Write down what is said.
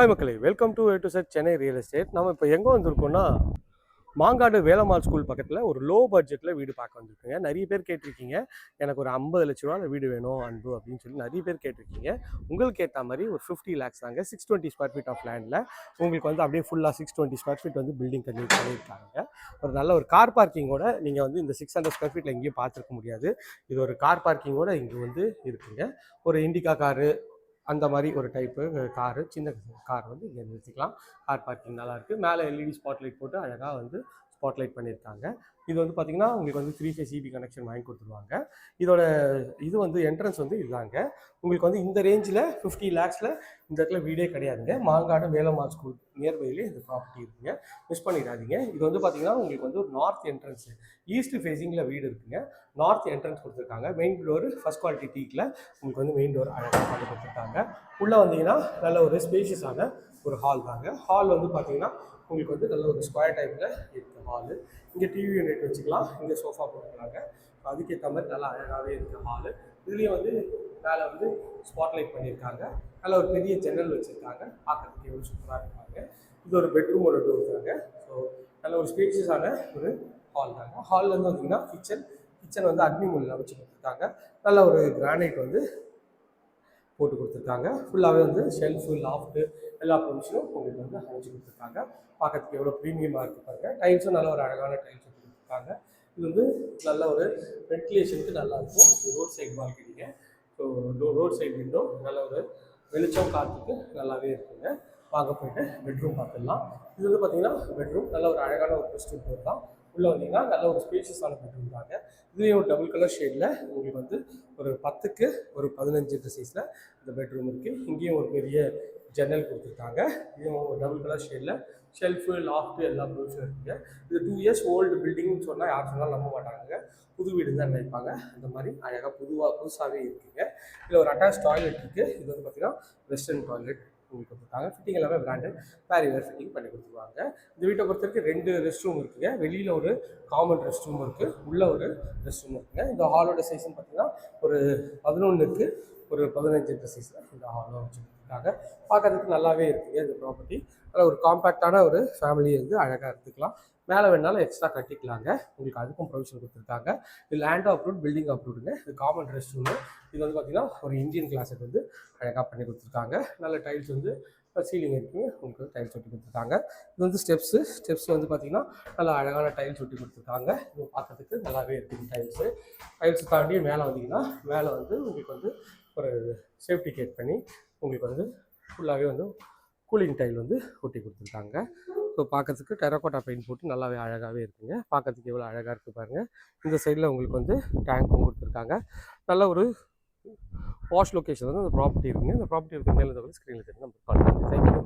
Hi மக்களே. Welcome to to sir Chennai real estate நம்ம இப்போ எங்கே வந்திருக்கோம்னா மாங்காடு வேலம்மாள் ஸ்கூல் பக்கத்தில் ஒரு லோ பட்ஜெட்டில் வீடு பார்க்க வந்திருக்குங்க. நிறைய பேர் கேட்டிருக்கீங்க. எனக்கு ஒரு ஐம்பது லட்ச ரூபா வீடு வேணும் அன்பு அப்படின்னு சொல்லி நிறைய பேர் கேட்டிருக்கீங்க. உங்களுக்கு ஏற்ற மாதிரி ஒரு ஃபிஃப்டி லேக்ஸ் தாங்க. Six twenty square feet of லேண்டில் உங்களுக்கு வந்து அப்படியே ஃபுல்லாக சிக்ஸ் டுவெண்ட்டி ஸ்கொயர் ஃபீட் வந்து பில்டிங் கண்டிப்பாக பண்ணியிருக்காங்க. ஒரு நல்ல ஒரு கார் பார்க்கிங்கோட நீங்கள் வந்து இந்த சிக்ஸ் ஹண்ட்ரட் ஸ்கொயர் ஃபீட்டில் எங்கேயும் பார்த்துருக்க முடியாது. இது ஒரு கார் பார்க்கிங்கோட இங்கே வந்து இருக்குங்க. ஒரு இண்டிகா காரு அந்த மாதிரி ஒரு டைப்பு காரு சின்ன கார் வந்து இங்கே நிறுத்திக்கலாம். கார் பார்க்கிங் நல்லா இருக்குது மேலே எல்இடி ஸ்பாட்லைட் போட்டு அழகாக வந்து ஸ்பாட்லைட் பண்ணியிருக்காங்க. இது வந்து பார்த்தீங்கன்னா உங்களுக்கு வந்து த்ரீ ஃபேஸ் இபி கனெக்ஷன் வாங்கி கொடுத்துருவாங்க. இதோட இது வந்து என்ட்ரன்ஸ் வந்து இதுதாங்க உங்களுக்கு வந்து இந்த ரேஞ்சில் ஃபிஃப்டி லேக்ஸில் இந்த இடத்துல வீடே கிடையாதுங்க. மாங்காடு வேலம்மாள் ஸ்கூல் நியர்பைலே இந்த ப்ராப்பர்ட்டி இருக்குங்க. மிஸ் பண்ணிடாதீங்க. இது வந்து பார்த்தீங்கன்னா உங்களுக்கு வந்து ஒரு நார்த் என்ட்ரன்ஸ் ஈஸ்ட் ஃபேஸிங்கில் வீடு இருக்குங்க. நார்த் என்ட்ரன்ஸ் கொடுத்துருக்காங்க. மெயின் டோர் ஃபஸ்ட் குவாலிட்டி டீக்கில் உங்களுக்கு வந்து மெயின் டோர் அழகாக பண்ணி கொடுத்துருக்காங்க. உள்ளே வந்தீங்கன்னா நல்ல ஒரு ஸ்பேஷியஸான ஒரு ஹால் தாங்க. ஹால் வந்து பார்த்தீங்கன்னா உங்களுக்கு வந்து நல்ல ஒரு ஸ்கொயர் டைப்பில் இருக்குது ஹாலு இங்கே டிவி யூனிட் வச்சுக்கலாம். இங்கே சோஃபா போட்டுக்கலாங்க. அதுக்கேற்ற மாதிரி நல்லா அழகாகவே இருக்குது ஹாலு இதுலேயும் வந்து மேலே வந்து ஸ்பாட்லைட் பண்ணியிருக்காங்க நல்ல ஒரு பெரிய ஜன்னல் வச்சுருக்காங்க. பார்க்கறதுக்கு எவ்வளோ சூப்பராக இருக்காங்க இது ஒரு பெட்ரூம் ஒரு டோர் தாங்க. ஸோ நல்ல ஒரு ஸ்பேஷியஸான ஒரு ஹால் தாங்க. ஹாலில் வந்து பார்த்திங்கன்னா கிச்சன் கிச்சன் வந்து அக்னி மூலில் வச்சு கொடுத்துருக்காங்க. நல்ல ஒரு கிரானைட் வந்து போட்டு கொடுத்துருக்காங்க. ஃபுல்லாகவே வந்து ஷெல்ஃபு லாஃப்ட்டு எல்லா ப்ரொவிஷனும் உங்களுக்கு வந்து அமைச்சு கொடுத்துருக்காங்க. பார்க்கறதுக்கு எவ்வளோ ப்ரீமியமாக இருக்குது பாருங்கள் டைல்ஸும் நல்ல ஒரு அழகான டைல்ஸ் இருக்காங்க. இது வந்து நல்ல ஒரு வென்டிலேஷனுக்கு நல்லா இருக்கும். ரோட் சைடு பால்கனிங்க ஸோ ரோட் சைடு விண்டோ நல்ல ஒரு வெளிச்சம் காற்றுக்கு நல்லாவே இருக்குங்க. வாங்க போயிட்டு பெட்ரூம் பார்த்துடலாம். இது வந்து பார்த்தீங்கன்னா பெட்ரூம் நல்ல ஒரு அழகான ஒரு பெஸ்ட் டோர் தான். உள்ளே வந்தீங்கன்னா நல்ல ஒரு ஸ்பேஷியஸான பெட்ரூம் தாங்க இதுவே ஒரு டபுள் கலர் ஷேடில் உங்களுக்கு வந்து ஒரு பத்துக்கு ஒரு பதினஞ்சு சைஸில் இந்த பெட்ரூம் இருக்குது இங்கேயும் ஒரு பெரிய ஜன்னல் கொடுத்துருக்காங்க. இதுவும் ஒரு டபுள் கலர் ஷேடில் ஷெல்ஃபு லாஃப்ட்டு எல்லா ப்ரூஃபும் இருக்குது இது டூ இயர்ஸ் ஓல்டு பில்டிங்னு சொன்னால் யார் சொன்னாலும் நம்ப மாட்டாங்க. புது வீடு தான் நினைப்பாங்க. அந்த மாதிரி அழகாக புதுவாக புதுசாகவே இருக்குங்க. இதில் ஒரு அட்டாச் டாய்லெட் இருக்குது இது வந்து பார்த்திங்கன்னா வெஸ்டர்ன் டாய்லெட் உங்களுக்கு கொடுத்துருக்காங்க ஃபிட்டிங் எல்லாமே பிராண்டட் வேறு வேறு ஃபிட்டிங் பண்ணி கொடுத்துருவாங்க இந்த வீட்டை பொறுத்த வரைக்கும் ரெண்டு ரெஸ்ட் ரூம் இருக்குங்க. வெளியில் ஒரு காமன் ரெஸ்ட் ரூம் இருக்குது உள்ளே ஒரு ரெஸ்ட் ரூம் இருக்குங்க. இந்த ஹாலோட சைஸ்னு பார்த்தீங்கன்னா ஒரு பதினொன்றுக்கு ஒரு பதினஞ்சு சைஸில் இந்த ஹாலும் வச்சுருக்காங்க. கொடுத்துருக்காங்க பார்க்கறதுக்கு நல்லாவே இருக்குங்க. இந்த ப்ராப்பர்ட்டி அதில் ஒரு காம்பேக்டான ஒரு ஃபேமிலி வந்து அழகாக எடுத்துக்கலாம். மேலே வேணாலும் எக்ஸ்ட்ரா கட்டிக்கலாங்க. உங்களுக்கு அதுக்கும் ப்ரொவிஷன் கொடுத்துருக்காங்க. இது லேண்ட் அப்ரூட் பில்டிங் அப்ரூடுங்க இது காமன் ரெஸ்ட் ரூமு இது வந்து பார்த்தீங்கன்னா ஒரு இந்தியன் கிளாஸுக்கு வந்து அழகாக பண்ணி கொடுத்துருக்காங்க. நல்ல டைல்ஸ் வந்து சீலிங் இருக்குங்க உங்களுக்கு டைல்ஸ் ஒட்டி கொடுத்துருக்காங்க. இது வந்து ஸ்டெப்ஸு ஸ்டெப்ஸ் வந்து பார்த்தீங்கன்னா நல்லா அழகான டைல்ஸ் ஒட்டி கொடுத்துருக்காங்க. இது பார்க்கறதுக்கு நல்லாவே இருக்குது டைல்ஸு டைல்ஸ் தாண்டி மேலே வந்தீங்கன்னா மேலே வந்து உங்களுக்கு வந்து ஒரு சேஃப்டி கேட் பண்ணி உங்களுக்கு வந்து ஃபுல்லாகவே வந்து கூலிங் டைல் வந்து ஒட்டி கொடுத்துருக்காங்க. ஸோ பார்க்கறதுக்கு டெரக்கோட்டா பெயிண்ட் போட்டு நல்லாவே அழகாகவே இருக்குங்க. பார்க்கறதுக்கு எவ்வளோ அழகாக இருக்குது பாருங்கள் இந்த சைடில் உங்களுக்கு வந்து டேங்க்கும் கொடுத்துருக்காங்க. நல்ல ஒரு வாஷ் லொக்கேஷன் வந்து அந்த ப்ராப்பர்ட்டி இருக்குங்க. இந்த ப்ராப்பர்ட்டி இருக்க மேலே ஸ்க்ரீனில் தெரிஞ்சு நம்ம கால் தேங்க்யூ